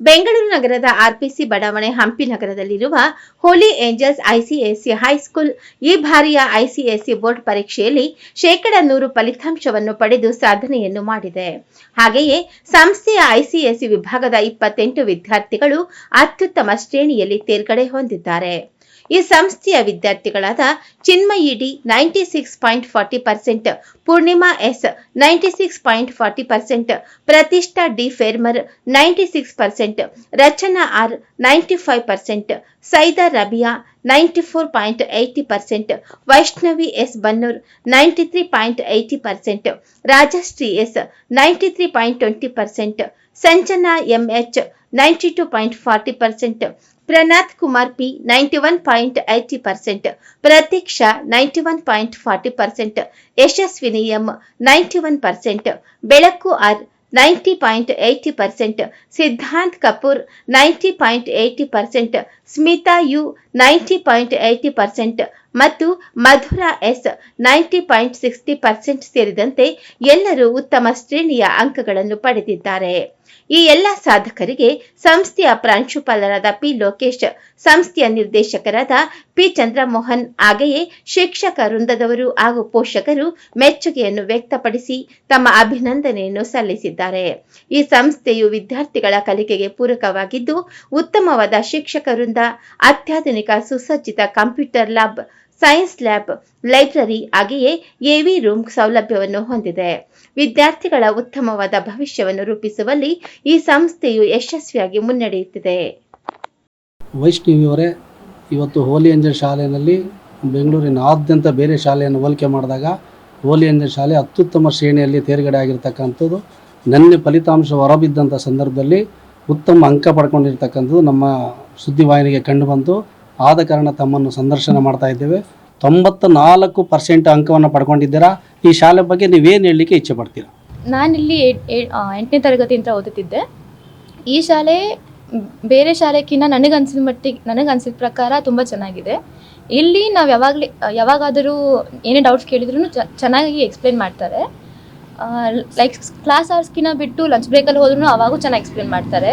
ಬೆಂಗಳೂರು ನಗರದ ಆರ್ಪಿಸಿ ಬಡಾವಣೆ ಹಂಪಿ ನಗರದಲ್ಲಿರುವ ಹೋಲಿ ಏಂಜಲ್ಸ್ ಐಸಿಎಸ್ಸಿ ಹೈಸ್ಕೂಲ್ ಈ ಬಾರಿಯ ಐಸಿಎಸ್ಸಿ ಬೋರ್ಡ್ ಪರೀಕ್ಷೆಯಲ್ಲಿ ಶೇಕಡ ನೂರು ಫಲಿತಾಂಶವನ್ನು ಪಡೆದು ಸಾಧನೆಯನ್ನು ಮಾಡಿದೆ. ಹಾಗೆಯೇ ಸಂಸ್ಥೆಯ ಐಸಿಎಸ್ಸಿ ವಿಭಾಗದ ಇಪ್ಪತ್ತೆಂಟು ವಿದ್ಯಾರ್ಥಿಗಳು ಅತ್ಯುತ್ತಮ ಶ್ರೇಣಿಯಲ್ಲಿ ತೇರ್ಗಡೆ ಹೊಂದಿದ್ದಾರೆ. ಈ ಸಂಸ್ಥೆಯ ವಿದ್ಯಾರ್ಥಿಗಳಾದ Chinmayi D ninety six point forty percent, Poornima S ninety six point forty percent, Prathishta D ಫೇರ್ಮರ್ ninety six percent, Rachana R ninety five percent, Saida Rabia ninety four point eighty percent Vaishnavi S Bannur ninety three point eighty percent Rajashree S ninety three point twenty percent Sanjana MH ninety two point forty percent Pranath Kumar P ninety one point eighty percent Pratiksha ninety one point forty percent Yashaswini M ninety one percent Belaku R ninety point eighty percent, Siddhant Kapoor ninety point eighty percent, Smitha U ninety point eighty percent ಮತ್ತು Madhura S ninety point sixty percent ಸೇರಿದಂತೆ ಎಲ್ಲರೂ ಉತ್ತಮ ಶ್ರೇಣಿಯ ಅಂಕಗಳನ್ನು ಪಡೆದಿದ್ದಾರೆ. ಈ ಎಲ್ಲ ಸಾಧಕರಿಗೆ ಸಂಸ್ಥೆಯ ಪ್ರಾಂಶುಪಾಲರಾದ ಪಿ ಲೋಕೇಶ್, ಸಂಸ್ಥೆಯ ನಿರ್ದೇಶಕರಾದ ಪಿ ಚಂದ್ರಮೋಹನ್ ಹಾಗೆಯೇ ಶಿಕ್ಷಕ ವೃಂದದವರು ಹಾಗೂ ಪೋಷಕರು ಮೆಚ್ಚುಗೆಯನ್ನು ವ್ಯಕ್ತಪಡಿಸಿ ತಮ್ಮ ಅಭಿನಂದನೆಯನ್ನು ಸಲ್ಲಿಸಿದ್ದಾರೆ. ಈ ಸಂಸ್ಥೆಯು ವಿದ್ಯಾರ್ಥಿಗಳ ಕಲಿಕೆಗೆ ಪೂರಕವಾಗಿದ್ದು, ಉತ್ತಮವಾದ ಶಿಕ್ಷಕ ವೃಂದ, ಅತ್ಯಾಧುನಿಕ ಸುಸಜ್ಜಿತ computer lab science lab library ಹಾಗೆಯೇ ಎವಿ ರೂಮ್ ಸೌಲಭ್ಯವನ್ನು ಹೊಂದಿದೆ. ವಿದ್ಯಾರ್ಥಿಗಳ ಉತ್ತಮವಾದ ಭವಿಷ್ಯವನ್ನು ರೂಪಿಸುವಲ್ಲಿ ಈ ಸಂಸ್ಥೆಯು ಯಶಸ್ವಿಯಾಗಿ ಮುನ್ನಡೆಯುತ್ತಿದೆ. ವೈಷ್ಣವಿಯವರೇ, ಇವತ್ತು ಹೋಲಿ ಎಂಜಲ್ ಶಾಲೆಯಲ್ಲಿ ಬೆಂಗಳೂರಿನಾದ್ಯಂತ ಬೇರೆ ಶಾಲೆಯನ್ನು ಹೋಲಿಕೆ ಮಾಡಿದಾಗ ಹೋಲಿ ಎಂಜಲ್ ಶಾಲೆ ಅತ್ಯುತ್ತಮ ಶ್ರೇಣಿಯಲ್ಲಿ ತೇರ್ಗಡೆ ಆಗಿರ್ತಕ್ಕಂಥದ್ದು, ನನ್ನ ಫಲಿತಾಂಶ ಹೊರಬಿದ್ದಂಥ ಸಂದರ್ಭದಲ್ಲಿ ಉತ್ತಮ ಅಂಕ ಪಡ್ಕೊಂಡಿರ್ತಕ್ಕಂಥದ್ದು ನಮ್ಮ ಸುದ್ದಿವಾಹಿನಿಗೆ ಕಂಡುಬಂತು ಆದ ಕಾರಣ ತಮ್ಮನ್ನು ಸಂದರ್ಶನ ಮಾಡ್ತಾ ಇದ್ದೇವೆ. ತೊಂಬತ್ತ ನಾಲ್ಕು ಪರ್ಸೆಂಟ್ ಅಂಕವನ್ನು ಪಡ್ಕೊಂಡಿದ್ದೀರಾ? ಈ ಶಾಲೆ ಬಗ್ಗೆ ನೀವೇನು ಹೇಳಲಿಕ್ಕೆ ಇಚ್ಛೆ ಪಡ್ತೀರಾ? ನಾನಿಲ್ಲಿ ಎಂಟನೇ ತರಗತಿಯಿಂದ ಓದುತ್ತಿದ್ದೆ. ಈ ಶಾಲೆ, ಬೇರೆ ಶಾಲೆಗಿಂತ ನನಗನ್ಸಿದ ಮಟ್ಟಿಗೆ ನನಗನ್ಸಿದ ಪ್ರಕಾರ ತುಂಬ ಚೆನ್ನಾಗಿದೆ. ಇಲ್ಲಿ ನಾವು ಯಾವಾಗಲೇ, ಯಾವಾಗಾದರೂ ಏನೇ ಡೌಟ್ಸ್ ಕೇಳಿದ್ರು ಚೆನ್ನಾಗಿ ಎಕ್ಸ್ಪ್ಲೇನ್ ಮಾಡ್ತಾರೆ. ಲೈಕ್ ಕ್ಲಾಸ್ ಅವರ್ಸ್ಕಿನ್ನ ಬಿಟ್ಟು ಲಂಚ್ ಬ್ರೇಕಲ್ಲಿ ಹೋದ್ರೂ ಅವಾಗೂ ಚೆನ್ನಾಗಿ ಎಕ್ಸ್ಪ್ಲೇನ್ ಮಾಡ್ತಾರೆ.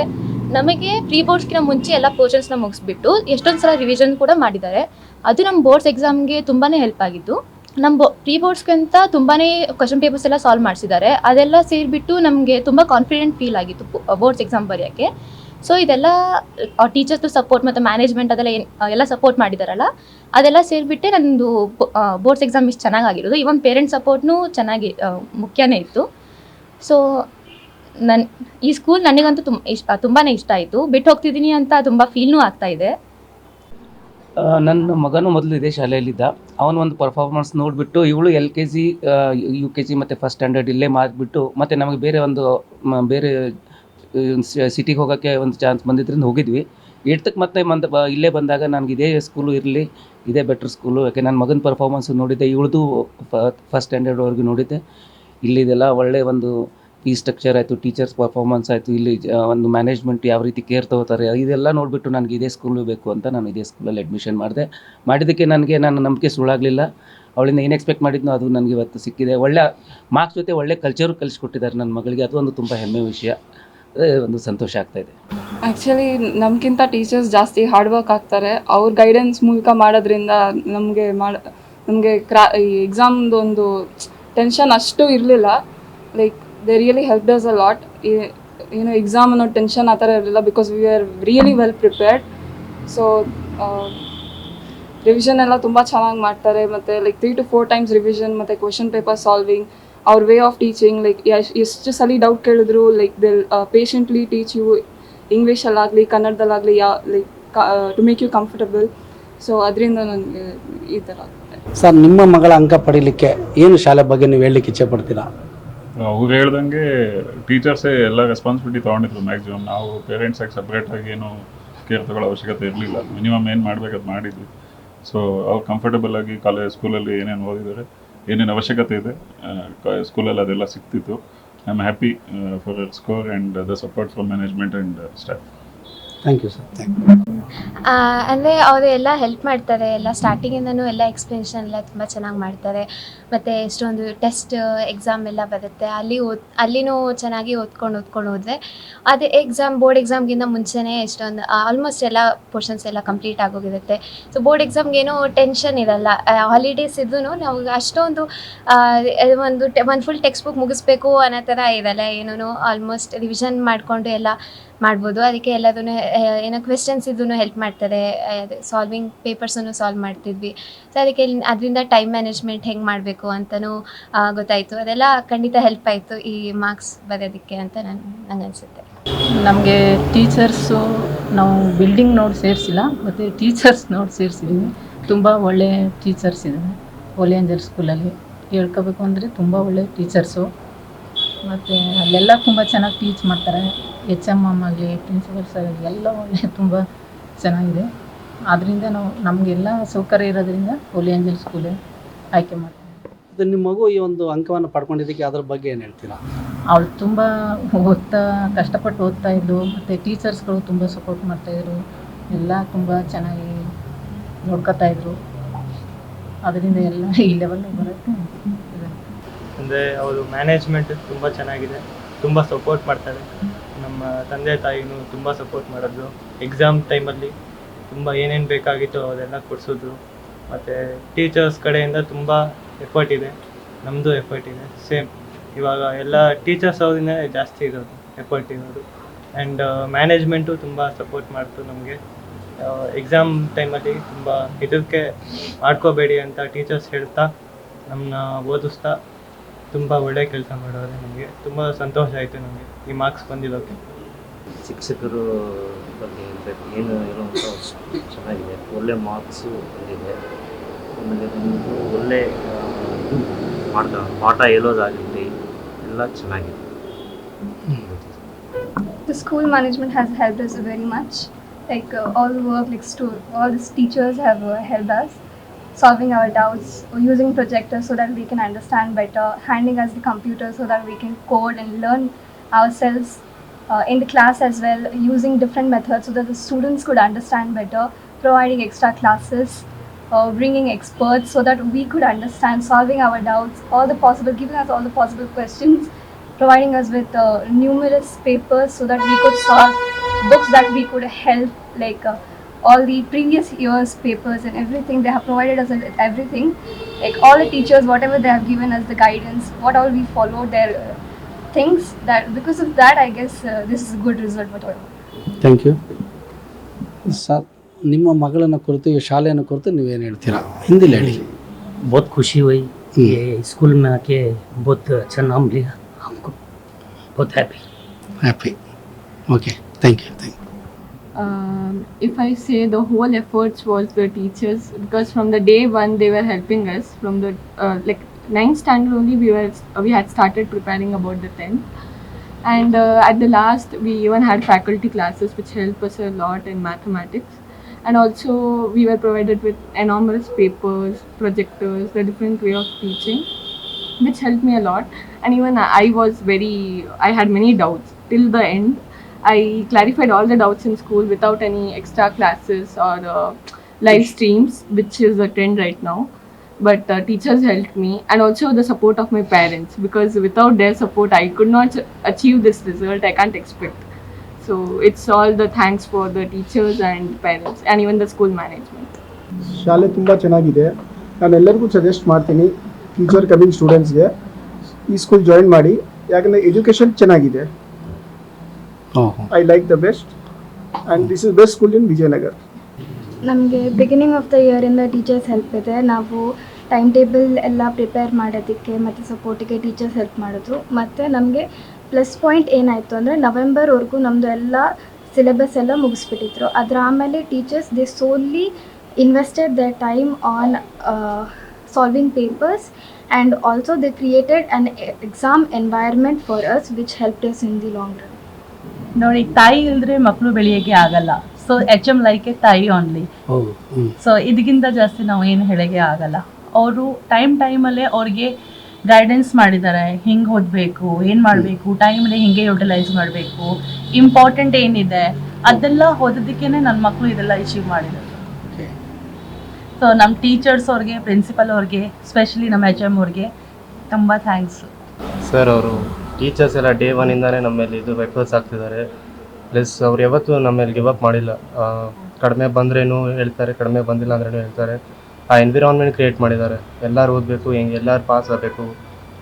ನಮಗೆ ಪ್ರೀ ಬೋರ್ಡ್ಸ್ಗಿನ ಮುಂಚೆ ಎಲ್ಲ ಪೋರ್ಷನ್ಸ್ನ ಮುಗಿಸ್ಬಿಟ್ಟು ಎಷ್ಟೊಂದು ಸಲ ರಿವಿಷನ್ ಕೂಡ ಮಾಡಿದ್ದಾರೆ. ಅದು ನಮ್ಮ ಬೋರ್ಡ್ಸ್ ಎಕ್ಸಾಮ್ಗೆ ತುಂಬಾ ಹೆಲ್ಪ್ ಆಗಿತ್ತು ನಮ್ಮ ಬೋ ಪ್ರೀ ಬೋರ್ಡ್ಸ್ಗಿಂತ ತುಂಬಾ ಕ್ವಶನ್ ಪೇಪರ್ಸ್ ಎಲ್ಲ ಸಾಲ್ವ್ ಮಾಡಿಸಿದ್ದಾರೆ. ಅದೆಲ್ಲ ಸೇರಿಬಿಟ್ಟು ನಮಗೆ ತುಂಬ ಕಾನ್ಫಿಡೆಂಟ್ ಫೀಲ್ ಆಗಿತ್ತು ಬೋರ್ಡ್ಸ್ ಎಕ್ಸಾಮ್ ಬರೆಯೋಕ್ಕೆ. ಸೊ ಇದೆಲ್ಲ ಟೀಚರ್ಸ್ದು ಸಪೋರ್ಟ್ ಮತ್ತು ಮ್ಯಾನೇಜ್ಮೆಂಟ್ ಅದೆಲ್ಲ ಎಲ್ಲ ಸಪೋರ್ಟ್ ಮಾಡಿದಾರಲ್ಲ, ಅದೆಲ್ಲ ಸೇರಿಬಿಟ್ಟೆ ನಂದು ಬೋರ್ಡ್ಸ್ ಎಕ್ಸಾಮ್ ಇಷ್ಟು ಚೆನ್ನಾಗಿರೋದು ಇವನ್ ಪೇರೆಂಟ್ಸ್ ಸಪೋರ್ಟ್ನೂ ಚೆನ್ನಾಗಿ ಮುಖ್ಯನೇ ಇತ್ತು. ಸೊ ನನ್ನ ಈ ಸ್ಕೂಲ್ ನನಗಂತೂ ತುಂಬ ಇಷ್ಟ ತುಂಬಾ ಇಷ್ಟ ಆಯಿತು. ಬಿಟ್ಟು ಹೋಗ್ತಿದ್ದೀನಿ ಅಂತ ತುಂಬ ಫೀಲ್ನೂ ಆಗ್ತಾ ಇದೆ. ನನ್ನ ಮಗನು ಮೊದಲು ಇದೇ ಶಾಲೆಯಲ್ಲಿದ್ದ. ಅವನ ಒಂದು ಪರ್ಫಾರ್ಮೆನ್ಸ್ ನೋಡಿಬಿಟ್ಟು, ಇವಳು L K G U K G ಮತ್ತು ಫಸ್ಟ್ ಸ್ಟ್ಯಾಂಡರ್ಡ್ ಇಲ್ಲೇ ಮಾರ್ಕ್ಬಿಟ್ಟು ಮತ್ತು ನಮಗೆ ಬೇರೆ ಒಂದು ಬೇರೆ ಸಿಟಿಗೆ ಹೋಗೋಕ್ಕೆ ಒಂದು ಚಾನ್ಸ್ ಬಂದಿದ್ದರಿಂದ ಹೋಗಿದ್ವಿ. ಎಡ್ತಕ್ಕೆ ಮತ್ತೆ ಮಂದ ಇಲ್ಲೇ ಬಂದಾಗ ನನಗೆ ಇದೇ ಸ್ಕೂಲು ಇರಲಿ, ಇದೇ ಬೆಟ್ರ್ ಸ್ಕೂಲು ಯಾಕೆ ನನ್ನ ಮಗನ ಪರ್ಫಾರ್ಮೆನ್ಸ್ ನೋಡಿದ್ದೆ, ಇವಳದು ಫಸ್ಟ್ ಸ್ಟ್ಯಾಂಡರ್ಡ್ವರೆಗೂ ನೋಡಿದ್ದೆ. ಇಲ್ಲಿದೆಲ್ಲ ಒಳ್ಳೆಯ ಒಂದು ಫೀ ಸ್ಟ್ರಕ್ಚರ್ ಆಯಿತು ಟೀಚರ್ಸ್ ಪರ್ಫಾರ್ಮೆನ್ಸ್ ಆಯಿತು, ಇಲ್ಲಿ ಒಂದು ಮ್ಯಾನೇಜ್ಮೆಂಟ್ ಯಾವ ರೀತಿ ಕೇರ್ ತಗೋತಾರೆ, ಇದೆಲ್ಲ ನೋಡಿಬಿಟ್ಟು ನನಗೆ ಇದೇ ಸ್ಕೂಲು ಬೇಕು ಅಂತ ನಾನು ಇದೇ ಸ್ಕೂಲಲ್ಲಿ ಅಡ್ಮಿಷನ್ ಮಾಡಿದೆ. ಮಾಡಿದ್ದಕ್ಕೆ ನನಗೆ ನಾನು ನಂಬಿಕೆ ಸುಳ್ಳಾಗಲಿಲ್ಲ. ಅವಳಿಂದ ಏನು ಎಕ್ಸ್ಪೆಕ್ಟ್ ಮಾಡಿದ್ನೋ ಅದು ನನಗೆ ಇವತ್ತು ಸಿಕ್ಕಿದೆ. ಒಳ್ಳೆ ಮಾರ್ಕ್ಸ್ ಜೊತೆ ಒಳ್ಳೆ ಕಲ್ಚರು ಕಲಿಸ್ಕೊಟ್ಟಿದ್ದಾರೆ ನನ್ನ ಮಗಳಿಗೆ, ಅದು ಒಂದು ತುಂಬ ಹೆಮ್ಮೆ ವಿಷಯ. ಒಂದು ಸಂತೋಷ ಆಗ್ತಾಯಿದೆ ಆ್ಯಕ್ಚುಲಿ ನಮಗಿಂತ ಟೀಚರ್ಸ್ ಜಾಸ್ತಿ ಹಾರ್ಡ್ ವರ್ಕ್ ಆಗ್ತಾರೆ. ಅವ್ರ ಗೈಡೆನ್ಸ್ ಮೂಲಕ ಮಾಡೋದ್ರಿಂದ ನಮಗೆ ಮಾಡ, ನಮಗೆ ಕ್ರಾ, ಈ ಎಕ್ಸಾಮ್ದು ಒಂದು ಟೆನ್ಷನ್ ಅಷ್ಟು ಇರಲಿಲ್ಲ. Like they really help does a lot ಏನು ಎಕ್ಸಾಮ್ ಅನ್ನೋ ಟೆನ್ಷನ್ ಆ ಥರ ಇರಲಿಲ್ಲ because we are really well prepared so revision ಎಲ್ಲ ತುಂಬ ಚೆನ್ನಾಗಿ ಮಾಡ್ತಾರೆ. ಮತ್ತು like three to four times revision ಮತ್ತು ಕ್ವೆಶನ್ ಪೇಪರ್ ಸಾಲ್ವಿಂಗ್ ಅವ್ರ ವೇ ಆಫ್ ಟೀಚಿಂಗ್ ಲೈಕ್ ಎಷ್ಟು ಸಲ ಡೌಟ್ ಕೇಳಿದ್ರು like they'll patiently teach you ಇಂಗ್ಲೀಷಲ್ಲಾಗಲಿ ಕನ್ನಡದಲ್ಲಾಗಲಿ, yeah like to make you comfortable so ಅದರಿಂದ ನನಗೆ ಈ ಥರ ಸರ್, ನಿಮ್ಮ ಮಗಳ ಅಂಕ ಪಡೀಲಿಕ್ಕೆ ಏನು ಶಾಲೆ ಬಗ್ಗೆ ನೀವು ಹೇಳಲಿಕ್ಕೆ ಇಚ್ಛೆ ಪಡ್ತೀರಾ? ಅವ್ರು ಹೇಳ್ದಂಗೆ ಟೀಚರ್ಸೇ ಎಲ್ಲ ರೆಸ್ಪಾನ್ಸಿಬಿಲಿಟಿ ತೊಗೊಂಡಿದ್ರು ಮ್ಯಾಕ್ಸಿಮಮ್ ನಾವು ಪೇರೆಂಟ್ಸಾಗಿ ಸಪ್ರೇಟಾಗಿ ಏನು ಕೇರ್ ತಗೊಳ್ಳೋ ಅವಶ್ಯಕತೆ ಇರಲಿಲ್ಲ. ಮಿನಿಮಮ್ ಏನು ಮಾಡಬೇಕದು ಮಾಡಿದ್ವಿ. ಸೊ ಅವ್ರು ಕಂಫರ್ಟಬಲ್ ಆಗಿ ಕಾಲೇಜ್ ಸ್ಕೂಲಲ್ಲಿ ಏನೇನು ಓದಿದ್ದಾರೆ, ಏನೇನು ಅವಶ್ಯಕತೆ ಇದೆ ಸ್ಕೂಲಲ್ಲಿ ಅದೆಲ್ಲ ಸಿಕ್ತಿತ್ತು I am happy for score and the support from management and staff thank you sir thank ಅಂದರೆ ಅವರು ಎಲ್ಲ ಹೆಲ್ಪ್ ಮಾಡ್ತಾರೆ, ಎಲ್ಲ ಸ್ಟಾರ್ಟಿಂಗಿಂದನೂ ಎಲ್ಲ ಎಕ್ಸ್ಪ್ಲನೇಷನ್ ಎಲ್ಲ ತುಂಬ ಚೆನ್ನಾಗಿ ಮಾಡ್ತಾರೆ. ಮತ್ತು ಎಷ್ಟೊಂದು ಟೆಸ್ಟ್ ಎಕ್ಸಾಮ್ ಎಲ್ಲ ಬರುತ್ತೆ. ಅಲ್ಲಿ ಓದ್, ಅಲ್ಲಿನೂ ಚೆನ್ನಾಗಿ ಓದ್ಕೊಂಡು ಓದ್ಕೊಂಡು ಹೋದರೆ ಅದೇ ಎಕ್ಸಾಮ್ ಬೋರ್ಡ್ ಎಕ್ಸಾಮ್ಗಿಂತ ಮುಂಚೆನೇ ಎಷ್ಟೊಂದು ಆಲ್ಮೋಸ್ಟ್ ಎಲ್ಲ ಪೋರ್ಷನ್ಸ್ ಎಲ್ಲ ಕಂಪ್ಲೀಟ್ ಆಗೋಗಿರುತ್ತೆ. ಸೊ ಬೋರ್ಡ್ ಎಕ್ಸಾಮ್ಗೇನೋ ಟೆನ್ಷನ್ ಇರಲ್ಲ. ಹಾಲಿಡೇಸ್ ಇದ್ದೂ ನಾವು ಅಷ್ಟೊಂದು ಒಂದು ಒಂದು ಫುಲ್ ಟೆಕ್ಸ್ಟ್ ಬುಕ್ ಮುಗಿಸ್ಬೇಕು ಅನ್ನೋ ಥರ ಇರಲ್ಲ. ಏನೂ ಆಲ್ಮೋಸ್ಟ್ ರಿವಿಷನ್ ಮಾಡಿಕೊಂಡು ಎಲ್ಲ ಮಾಡ್ಬೋದು. ಅದಕ್ಕೆ ಎಲ್ಲದನ್ನು ಏನೋ ಕ್ವೆಶನ್ಸ್ ಇದ್ದೂ ಹೆಲ್ಪ್ ಮಾಡ್ತಾರೆ. ಸಾಲ್ವಿಂಗ್ ಪೇಪರ್ಸನ್ನು ಸಾಲ್ವ್ ಮಾಡ್ತಿದ್ವಿ. ಸೊ ಅದಕ್ಕೆ ಅದರಿಂದ ಟೈಮ್ ಮ್ಯಾನೇಜ್ಮೆಂಟ್ ಹೆಂಗೆ ಮಾಡಬೇಕು ಅಂತಲೂ ಗೊತ್ತಾಯಿತು. ಅದೆಲ್ಲ ಖಂಡಿತ ಹೆಲ್ಪ್ ಆಯಿತು ಈ ಮಾರ್ಕ್ಸ್ ಬರೋದಕ್ಕೆ ಅಂತ ನಾನು, ನಂಗೆ ಅನಿಸುತ್ತೆ. ನಮಗೆ ಟೀಚರ್ಸು ನಾವು ಬಿಲ್ಡಿಂಗ್ ನೋಡಿ ಸೇರಿಸಿಲ್ಲ ಮತ್ತು ಟೀಚರ್ಸ್ ನೋಡಿ ಸೇರಿಸಿದ್ದೀವಿ ತುಂಬ ಒಳ್ಳೆಯ ಟೀಚರ್ಸ್ ಇದ್ದಾರೆ ಓಲಿಯಂಜರ್ ಸ್ಕೂಲಲ್ಲಿ ಹೇಳ್ಕೋಬೇಕು ಅಂದರೆ ತುಂಬ ಒಳ್ಳೆಯ ಟೀಚರ್ಸು ಮತ್ತು ಅಲ್ಲೆಲ್ಲ ತುಂಬ ಚೆನ್ನಾಗಿ ಟೀಚ್ ಮಾಡ್ತಾರೆ. ಎಚ್ ಎಂ ಎಂ ಆಗಲಿ ಪ್ರಿನ್ಸಿಪಲ್ ಸರ್ ಆಗಲಿ ಎಲ್ಲ ಒಳ್ಳೆ ತುಂಬ ಚೆನ್ನಾಗಿದೆ. ಆದ್ದರಿಂದ ನಾವು ನಮಗೆಲ್ಲ ಸೌಕರ್ಯ ಇರೋದ್ರಿಂದ ಹೋಲಿ ಏಂಜಲ್ ಸ್ಕೂಲೇ ಆಯ್ಕೆ ಮಾಡ್ತೀವಿ. ಅದು ನಿಮ್ಮ ಮಗು ಈ ಒಂದು ಅಂಕವನ್ನು ಪಡ್ಕೊಂಡಿದ್ದಕ್ಕೆ ಅದ್ರ ಬಗ್ಗೆ ಏನು ಹೇಳ್ತೀರಾ? ಅವಳು ತುಂಬ ಓದ್ತಾ ಕಷ್ಟಪಟ್ಟು ಓದ್ತಾ ಇದ್ಲು. ಮತ್ತು ಟೀಚರ್ಸ್ಗಳು ತುಂಬ ಸಪೋರ್ಟ್ ಮಾಡ್ತಾಯಿದ್ರು ಎಲ್ಲ ತುಂಬ ಚೆನ್ನಾಗಿ ನೋಡ್ಕೋತಾ ಇದ್ರು. ಅದರಿಂದ ಎಲ್ಲ ಈ ಲೆವೆಲ್ಗೆ ಬರುತ್ತೆ. ಅಂದರೆ ಅವರು ಮ್ಯಾನೇಜ್ಮೆಂಟ್ ತುಂಬ ಚೆನ್ನಾಗಿದೆ, ತುಂಬ ಸಪೋರ್ಟ್ ಮಾಡ್ತಾರೆ. ನಮ್ಮ ತಂದೆ ತಾಯಿನೂ ತುಂಬ ಸಪೋರ್ಟ್ ಮಾಡಿದ್ರು. ಎಕ್ಸಾಮ್ ಟೈಮಲ್ಲಿ ತುಂಬ ಏನೇನು ಬೇಕಾಗಿತ್ತು ಅದೆಲ್ಲ ಕೊಡಿಸಿದ್ರು. ಮತ್ತು ಟೀಚರ್ಸ್ ಕಡೆಯಿಂದ ತುಂಬ ಎಫರ್ಟ್ ಇದೆ ನಮ್ಮದು ಎಫರ್ಟ್ ಇದೆ ಸೇಮ್ ಇವಾಗ ಎಲ್ಲ ಟೀಚರ್ಸ್ ಅವರಿಂದ ಜಾಸ್ತಿ ಇರೋದು ಎಫರ್ಟ್ ಇರೋದು. ಆ್ಯಂಡ್ ಮ್ಯಾನೇಜ್ಮೆಂಟು ತುಂಬ ಸಪೋರ್ಟ್ ಮಾಡ್ತು ನಮಗೆ. ಎಕ್ಸಾಮ್ ಟೈಮಲ್ಲಿ ತುಂಬ ಇದಕ್ಕೆ ಮಾಡ್ಕೋಬೇಡಿ ಅಂತ ಟೀಚರ್ಸ್ ಹೇಳ್ತಾ ನಮ್ಮನ್ನ ಓದಿಸ್ತಾ ತುಂಬ ಒಳ್ಳೆ ಕೆಲಸ ಮಾಡೋರೆ ನಮಗೆ. ತುಂಬ ಸಂತೋಷ ಆಯಿತು ನಮಗೆ ಈ ಮಾರ್ಕ್ಸ್ ಬಂದಿರೋಕ್ಕೆ ಶಿಕ್ಷಕರು ಬಗ್ಗೆ ಹೇಳಬೇಕು ಏನು ಹೇಳುವಂಥ ಚೆನ್ನಾಗಿದೆ. ಒಳ್ಳೆ ಮಾರ್ಕ್ಸು ಬಂದಿದೆ. ಆಮೇಲೆ ನಮ್ಮದು ಒಳ್ಳೆ ಪಾಠ ಪಾಠ ಹೇಳೋದಾಗಿರಲಿ ಎಲ್ಲ ಚೆನ್ನಾಗಿದೆ. The school management has helped us very much. Like uh, all the work, like stu- all the teachers have uh, helped us. Solving our doubts, using projectors so that we can understand better, handing us the computer so that we can code and learn ourselves uh, in the class as well, using different methods so that the students could understand better, providing extra classes. Uh, bringing experts so that we could understand, solving our doubts, all the possible, giving us all the possible questions, providing us with uh, numerous papers so that we could solve books that we could help like uh, all the previous years papers and everything they have provided us with everything like all the teachers whatever they have given us the guidance what all we followed their uh, things that because of that i guess uh, this is a good result whatever thank you sir ನಿಮ್ಮ ಮಗಳನ್ನ ಕುರಿತು ಈ ಶಾಲೆಯನ್ನು ಕುರಿತು ನೀವೇನು ಹೇಳ್ತೀರಾ ಹಿಂದಿಲಿ ಹೇಳಿ बहुत खुशी हुई हम्म। ये स्कूल में आके बहुत अच्छा नाम लिया हमको बहुत happy happy okay thank you thank you um, if I say the whole efforts was the teachers because from the day one they were helping us. From the uh, like ninth standard only we were we had started preparing about the tenth. And uh, at the last we even had faculty classes which helped us a lot in mathematics. And also we were provided with enormous papers projectors the different way of teaching which helped me a lot. And even I was very I had many doubts till the end I clarified all the doubts in school without any extra classes or uh, live streams, which is a trend right now. But uh, teachers helped me, and also the support of my parents because without their support, I could not achieve this result. I can't expect. So it's all the thanks for the teachers and parents, and even the school management. ಶಾಲೆ ತುಂಬ ಚೆನ್ನಾಗಿದೆ ನಾನು ಎಲ್ಲರಿಗೂ suggest ಮಾಡ್ತೀನಿ future coming ಸ್ಟೂಡೆಂಟ್ಸ್ಗೆ ಈ school join ಮಾಡಿ ಯಾಕಂದರೆ ಎಜುಕೇಷನ್ ಚೆನ್ನಾಗಿದೆ I like the best and this is best school in Vijayanagar ನಮಗೆ ಬಿಗಿನಿಂಗ್ ಆಫ್ ದ ಇಯರಿಂದ ಟೀಚರ್ಸ್ ಹೆಲ್ಪ್ ಇದೆ. ನಾವು ಟೈಮ್ ಟೇಬಲ್ ಎಲ್ಲ ಪ್ರಿಪೇರ್ ಮಾಡೋದಕ್ಕೆ ಮತ್ತು ಸಪೋರ್ಟಿಗೆ ಟೀಚರ್ಸ್ ಹೆಲ್ಪ್ ಮಾಡಿದ್ರು. ಮತ್ತು ನಮಗೆ ಪ್ಲಸ್ ಪಾಯಿಂಟ್ ಏನಾಯಿತು ಅಂದರೆ ನವೆಂಬರ್ವರೆಗೂ ನಮ್ಮದು ಎಲ್ಲ ಸಿಲೆಬಸ್ ಎಲ್ಲ ಮುಗಿಸ್ಬಿಟ್ಟಿದ್ರು. ಅದರ ಆಮೇಲೆ teachers they solely invested the time on solving papers and also they created an exam environment for us which help us in the long run ನೋಡಿ ತಾಯಿ ಇಲ್ದ್ರೆ ಮಕ್ಕಳು ಬೆಳೆಯಕ್ಕೆ ಆಗಲ್ಲ. So H M like a ತಾಯಿ ಓನ್ಲಿ ಸೊ ಇದಕ್ಕಿಂತ ಜಾಸ್ತಿ ನಾವು ಏನು ಹೇಳಕ್ಕೆ ಆಗಲ್ಲ. ಅವರು ಟೈಮ್ ಟೈಮಲ್ಲೇ ಅವ್ರಿಗೆ ಗೈಡೆನ್ಸ್ ಮಾಡಿದ್ದಾರೆ. ಹಿಂಗೆ ಓದಬೇಕು ಏನು ಮಾಡಬೇಕು ಟೈಮಲ್ಲಿ ಹಿಂಗೆ ಯುಟಿಲೈಸ್ ಮಾಡಬೇಕು ಇಂಪಾರ್ಟೆಂಟ್ ಏನಿದೆ ಅದೆಲ್ಲ ಓದೋದಕ್ಕೇ ನನ್ನ ಮಕ್ಕಳು ಇದೆಲ್ಲ ಅಚೀವ್ ಮಾಡಿದ್ದಾರೆ ಸೊ ನಮ್ಮ ಟೀಚರ್ಸ್ ಅವ್ರಿಗೆ ಪ್ರಿನ್ಸಿಪಲ್ ಅವ್ರಿಗೆ ಸ್ಪೆಷಲಿ ನಮ್ಮ ಎಚ್ ಎಂ ಅವ್ರಿಗೆ ತುಂಬ ಥ್ಯಾಂಕ್ಸ್ ಸರ್ ಅವರು ಟೀಚರ್ಸ್ ಎಲ್ಲ ಡೇ ಒನ್ನಿಂದಾನೇ ನಮ್ಮ ಮೇಲೆ ಇದು ಎಫರ್ಟ್ಸ್ ಆಗ್ತಿದ್ದಾರೆ ಪ್ಲಸ್ ಅವ್ರು ಯಾವತ್ತೂ ನಮ್ಮ ಮೇಲೆ ಗಿವ್ ಅಪ್ ಮಾಡಿಲ್ಲ ಕಡಿಮೆ ಬಂದ್ರೇನು ಹೇಳ್ತಾರೆ ಕಡಿಮೆ ಬಂದಿಲ್ಲ ಅಂದ್ರೇನು ಹೇಳ್ತಾರೆ. ಆ ಎನ್ವಿರಾನ್ಮೆಂಟ್ ಕ್ರಿಯೇಟ್ ಮಾಡಿದ್ದಾರೆ. ಎಲ್ಲರೂ ಓದಬೇಕು ಹೆಂಗೆ ಎಲ್ಲರೂ ಪಾಸ್ ಆಗಬೇಕು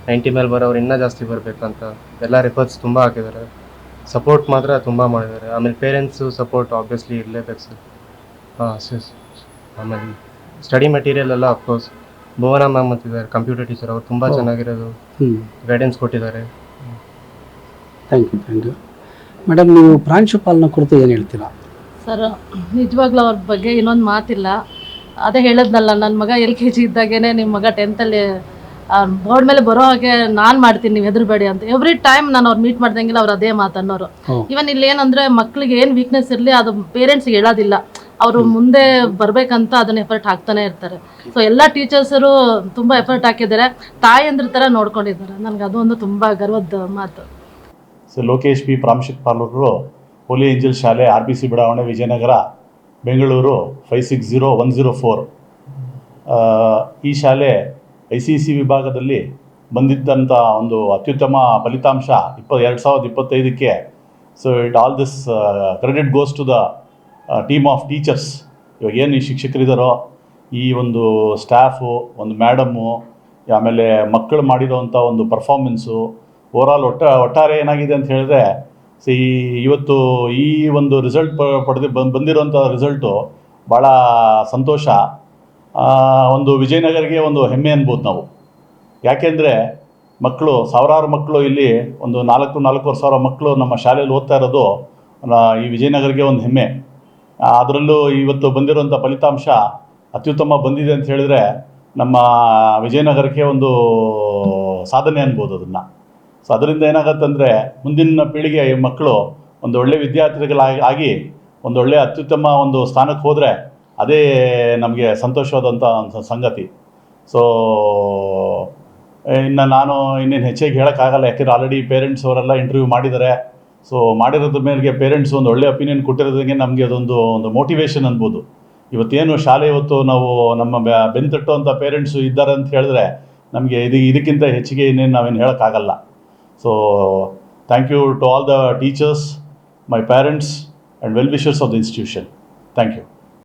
ನೈಂಟಿ ಮೇಲೆ ಬರೋರು ಇನ್ನೂ ಜಾಸ್ತಿ ಬರಬೇಕಂತ ಎಲ್ಲ ರೆಫರ್ಸ್ ತುಂಬ ಹಾಕಿದ್ದಾರೆ. ಸಪೋರ್ಟ್ ಮಾತ್ರ ತುಂಬ ಮಾಡಿದ್ದಾರೆ. ಆಮೇಲೆ ಪೇರೆಂಟ್ಸು ಸಪೋರ್ಟ್ ಆಬ್ವಿಯಸ್ಲಿ ಇರಲೇಬೇಕು ಸರ್ ಹಾಂ ಸರ್ ಆಮೇಲೆ ಸ್ಟಡಿ ಮೆಟೀರಿಯಲ್ ಎಲ್ಲ ಅಫ್ಕೋರ್ಸ್ ಭುವನ ಮ್ಯಾಮ್ ಅಂತಿದ್ದಾರೆ ಕಂಪ್ಯೂಟರ್ ಟೀಚರ್ ಅವ್ರು ತುಂಬ ಚೆನ್ನಾಗಿರೋದು ಗೈಡೆನ್ಸ್ ಕೊಟ್ಟಿದ್ದಾರೆ. Thank you thank you. Madam ನೀವು ಪ್ರಾಂಶುಪಾಲನ ಕುರಿತು ಏನು ಹೇಳ್ತೀರಾ? ಸರ್ ನಿಜವಾಗ್ಲೂ ಅವ್ರ ಬಗ್ಗೆ ಇನ್ನೊಂದು ಮಾತಿಲ್ಲ. ಅದೇ ಹೇಳದ್ನಲ್ಲ ನನ್ನ ಮಗ ಎಲ್ ಕೆ ಜಿ ಇದ್ದಾಗೇನೆ ನಿಮ್ಮ ಮಗ ಟೆಂತಲ್ಲಿ ಬೋರ್ಡ್ ಮೇಲೆ ಬರೋ ಹಾಗೆ ನಾನು ಮಾಡ್ತೀನಿ ನೀವು ಹೆದರಬೇಡಿ ಅಂತ. ಎವ್ರಿ ಟೈಮ್ ನಾನು ಅವ್ರು ಮೀಟ್ ಮಾಡ್ದಂಗಿಲ್ಲ ಅವ್ರು ಅದೇ ಮಾತನ್ನೋರು. ಇವನ್ ಇಲ್ಲಿ ಏನಂದ್ರೆ ಮಕ್ಳಿಗೆ ಏನು ವೀಕ್ನೆಸ್ ಇರಲಿ ಅದು ಪೇರೆಂಟ್ಸ್ಗೆ ಹೇಳೋದಿಲ್ಲ. ಅವರು ಮುಂದೆ ಬರಬೇಕಂತ ಅದನ್ನ ಎಫರ್ಟ್ ಹಾಕ್ತಾನೆ ಇರ್ತಾರೆ. ಸೊ ಎಲ್ಲ ಟೀಚರ್ಸರು ತುಂಬ ಎಫರ್ಟ್ ಹಾಕಿದ್ದಾರೆ. ತಾಯಿ ಅಂದ್ರ ತರ ನೋಡ್ಕೊಂಡಿದ್ದಾರೆ. ನನಗೆ ಅದು ಒಂದು ತುಂಬ ಗರ್ವದ ಮಾತು. ಸೊ ಲೋಕೇಶ್ ಪಿ ಪ್ರಾಂಶುಪಾಲರು ಹೋಲಿ ಏಂಜಲ್ ಶಾಲೆ ಆರ್ ಬಿ ಸಿ ಬಡಾವಣೆ Vijayanagara Bengaluru five six zero one zero four ಈ ಶಾಲೆ ಐ ಸಿ ಸಿ ವಿಭಾಗದಲ್ಲಿ ಬಂದಿದ್ದಂಥ ಒಂದು ಅತ್ಯುತ್ತಮ ಫಲಿತಾಂಶ ಇಪ್ಪ ಎರಡು ಸಾವಿರದ ಇಪ್ಪತ್ತೈದಕ್ಕೆ. So it all this credit goes to the team of teachers ಇವಾಗ ಏನು ಈ ಶಿಕ್ಷಕರಿದ್ದಾರೋ ಈ ಒಂದು ಸ್ಟಾಫು ಒಂದು ಮ್ಯಾಡಮ್ಮು ಆಮೇಲೆ ಮಕ್ಕಳು ಮಾಡಿರೋವಂಥ ಒಂದು ಪರ್ಫಾರ್ಮೆನ್ಸು ಓವರಾಲ್ ಒಟ್ಟ, ಒಟ್ಟಾರೆ ಏನಾಗಿದೆ ಅಂತ ಹೇಳಿದ್ರೆ, ಸಿ, ಇವತ್ತು ಈ ಒಂದು ರಿಸಲ್ಟ್ ಪಡೆದು ಬಂದಿರುವಂಥ ರಿಸಲ್ಟು ಭಾಳ ಸಂತೋಷ. ಒಂದು ವಿಜಯನಗರಿಗೆ ಒಂದು ಹೆಮ್ಮೆ ಅನ್ಬೋದು ನಾವು. ಯಾಕೆಂದರೆ ಮಕ್ಕಳು, ಸಾವಿರಾರು ಮಕ್ಕಳು ಇಲ್ಲಿ, ಒಂದು ನಾಲ್ಕು, ನಾಲ್ಕೂವರೆ ಸಾವಿರ ಮಕ್ಕಳು ನಮ್ಮ ಶಾಲೆಯಲ್ಲಿ ಓದ್ತಾ ಇರೋದು ಈ ವಿಜಯನಗರಿಗೆ ಒಂದು ಹೆಮ್ಮೆ. ಅದರಲ್ಲೂ ಇವತ್ತು ಬಂದಿರುವಂಥ ಫಲಿತಾಂಶ ಅತ್ಯುತ್ತಮ ಬಂದಿದೆ ಅಂತ ಹೇಳಿದ್ರೆ ನಮ್ಮ ವಿಜಯನಗರಕ್ಕೆ ಒಂದು ಸಾಧನೆ ಅನ್ಬೋದು ಅದನ್ನು. ಸೊ ಅದರಿಂದ ಏನಾಗತ್ತಂದರೆ ಮುಂದಿನ ಪೀಳಿಗೆ ಮಕ್ಕಳು ಒಂದು ಒಳ್ಳೆ ವಿದ್ಯಾರ್ಥಿಗಳಾಗಿ, ಆಗಿ ಒಂದು ಒಳ್ಳೆ ಅತ್ಯುತ್ತಮ ಒಂದು ಸ್ಥಾನಕ್ಕೆ ಹೋದರೆ ಅದೇ ನಮಗೆ ಸಂತೋಷವಾದಂಥ ಒಂದು ಸಂಗತಿ. ಸೊ ಇನ್ನು ನಾನು ಇನ್ನೇನು ಹೆಚ್ಚಾಗಿ ಹೇಳೋಕ್ಕಾಗಲ್ಲ, ಯಾಕೆಂದರೆ ಆಲ್ರೆಡಿ ಪೇರೆಂಟ್ಸ್ ಅವರೆಲ್ಲ ಇಂಟರ್ವ್ಯೂ ಮಾಡಿದ್ದಾರೆ ಸೊ ಮಾಡಿರೋದ್ರ ಮೇಲೆಗೆ ಪೇರೆಂಟ್ಸ್ ಒಂದು ಒಳ್ಳೆ ಒಪಿನಿಯನ್ ಕೊಟ್ಟಿರೋದಕ್ಕೆ ನಮಗೆ ಅದೊಂದು, ಒಂದು ಮೋಟಿವೇಶನ್ ಅನ್ಬೋದು. ಇವತ್ತೇನು ಶಾಲೆ ಇವತ್ತು ನಾವು ನಮ್ಮ ಬೆನ್ನು ತಟ್ಟುವಂಥ ಪೇರೆಂಟ್ಸು ಇದ್ದಾರೆ ಅಂತ ಹೇಳಿದ್ರೆ ನಮಗೆ ಇದು, ಇದಕ್ಕಿಂತ ಹೆಚ್ಚಿಗೆ ಇನ್ನೇನು ನಾವೇನು ಹೇಳೋಕ್ಕಾಗಲ್ಲ. So, thank you to all the teachers, my parents, and well wishers of the institution. Thank you.